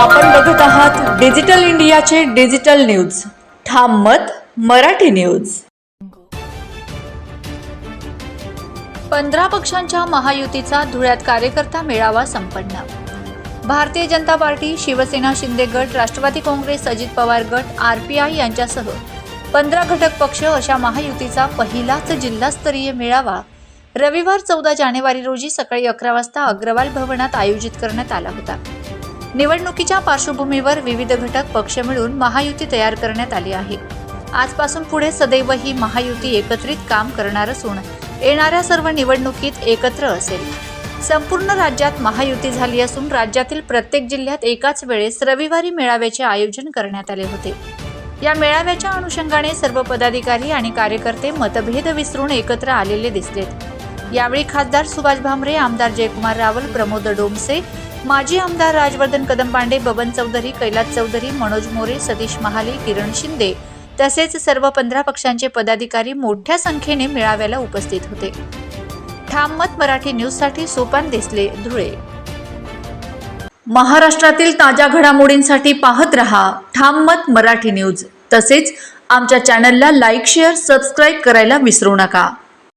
आपण बघत आहात डिजिटल इंडियाचे डिजिटल न्यूज. ठाम मत मराठी न्यूज. पंधरा पक्षांच्या महायुतीचा धुळ्यात कार्यकर्ता मेळावा संपन्न. भारतीय जनता पार्टी शिवसेना शिंदे गट राष्ट्रवादी काँग्रेस अजित पवार गट आर पी आय यांच्यासह पंधरा घटक पक्ष अशा महायुतीचा पहिलाच जिल्हास्तरीय मेळावा रविवार चौदा जानेवारी रोजी सकाळी अकरा वाजता अग्रवाल भवनात आयोजित करण्यात आला होता. निवडणुकीच्या पार्श्वभूमीवर विविध घटक पक्ष मिळून महायुती तयार करण्यात आली आहे. आजपासून पुढे सदैव ही महायुती एकत्रित काम करणार असून येणाऱ्या सर्व निवडणुकीत एकत्र असेल. संपूर्ण राज्यात महायुती झाली असून राज्यातील प्रत्येक जिल्ह्यात एकाच वेळेस रविवारी मेळाव्याचे आयोजन करण्यात आले होते. या मेळाव्याच्या अनुषंगाने सर्व पदाधिकारी आणि कार्यकर्ते मतभेद विसरून एकत्र आलेले दिसलेत. यावेळी खासदार सुभाष भामरे आमदार जयकुमार रावल प्रमोद डोमसे माजी आमदार राजवर्धन कदमबांडे बबन चौधरी कैलास चौधरी मनोज मोरे सतीश महाले किरण शिंदे तसेच सर्व पंधरा पक्षांचे पदाधिकारी मोठ्या संख्येने मेळाव्याला उपस्थित होते. ठाम मत मराठी न्यूजसाठी सोपान देसले धुळे. महाराष्ट्रातील ताज्या घडामोडींसाठी पाहत रहा ठाम मत मराठी न्यूज. तसेच आमच्या चॅनलला लाईक शेअर सबस्क्राईब करायला विसरू नका.